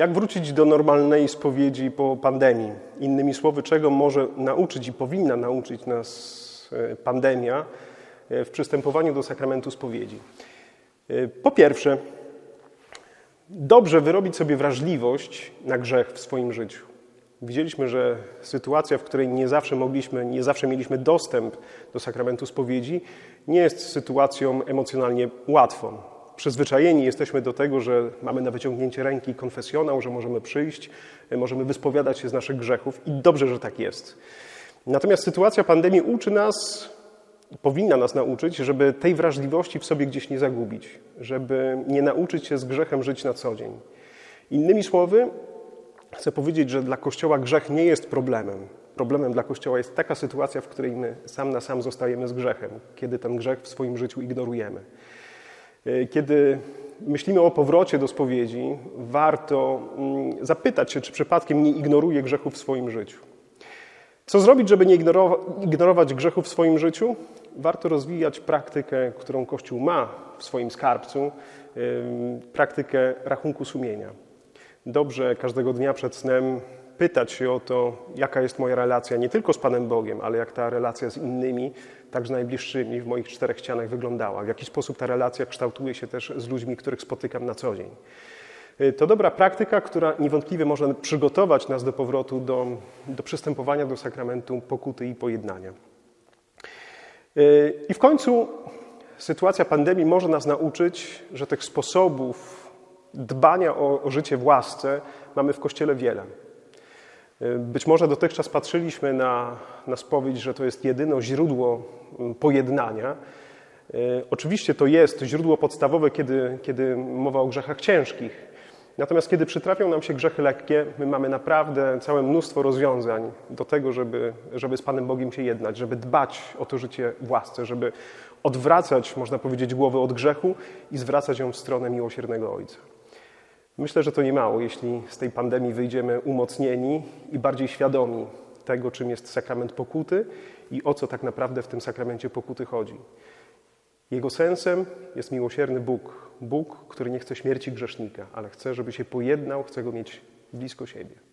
Jak wrócić do normalnej spowiedzi po pandemii? Innymi słowy, czego może nauczyć i powinna nauczyć nas e, pandemia e, w przystępowaniu do sakramentu spowiedzi? E, Po pierwsze, dobrze wyrobić sobie wrażliwość na grzech w swoim życiu. Widzieliśmy, że sytuacja, w której nie zawsze mogliśmy, nie zawsze mieliśmy dostęp do sakramentu spowiedzi, nie jest sytuacją emocjonalnie łatwą. Przyzwyczajeni jesteśmy do tego, że mamy na wyciągnięcie ręki konfesjonał, że możemy przyjść, możemy wyspowiadać się z naszych grzechów i dobrze, że tak jest. Natomiast sytuacja pandemii uczy nas, powinna nas nauczyć, żeby tej wrażliwości w sobie gdzieś nie zagubić, żeby nie nauczyć się z grzechem żyć na co dzień. Innymi słowy, chcę powiedzieć, że dla Kościoła grzech nie jest problemem. Problemem dla Kościoła jest taka sytuacja, w której my sam na sam zostajemy z grzechem, kiedy ten grzech w swoim życiu ignorujemy. Kiedy myślimy o powrocie do spowiedzi, warto mm, zapytać się, czy przypadkiem nie ignoruję grzechu w swoim życiu. Co zrobić, żeby nie ignorowa- ignorować grzechu w swoim życiu? Warto rozwijać praktykę, którą Kościół ma w swoim skarbcu, ym, praktykę rachunku sumienia. Dobrze każdego dnia przed snem pytać się o to, jaka jest moja relacja nie tylko z Panem Bogiem, ale jak ta relacja z innymi, także najbliższymi w moich czterech ścianach wyglądała. W jaki sposób ta relacja kształtuje się też z ludźmi, których spotykam na co dzień. Y, To dobra praktyka, która niewątpliwie może przygotować nas do powrotu do, do przystępowania do sakramentu pokuty i pojednania. Y, I w końcu sytuacja pandemii może nas nauczyć, że tych sposobów dbania o, o życie w łasce mamy w Kościele wiele. Y, Być może dotychczas patrzyliśmy na, na spowiedź, że to jest jedyne źródło mm, pojednania. Y, Oczywiście to jest źródło podstawowe, kiedy, kiedy mowa o grzechach ciężkich. Natomiast kiedy przytrafią nam się grzechy lekkie, my mamy naprawdę całe mnóstwo rozwiązań do tego, żeby, żeby z Panem Bogiem się jednać, żeby dbać o to życie w łasce, żeby odwracać, można powiedzieć, głowę od grzechu i zwracać ją w stronę miłosiernego Ojca. Myślę, że to nie mało, jeśli z tej pandemii wyjdziemy umocnieni i bardziej świadomi tego, czym jest sakrament pokuty i o co tak naprawdę w tym sakramencie pokuty chodzi. Jego sensem jest miłosierny Bóg. Bóg, który nie chce śmierci grzesznika, ale chce, żeby się pojednał, chce go mieć blisko siebie.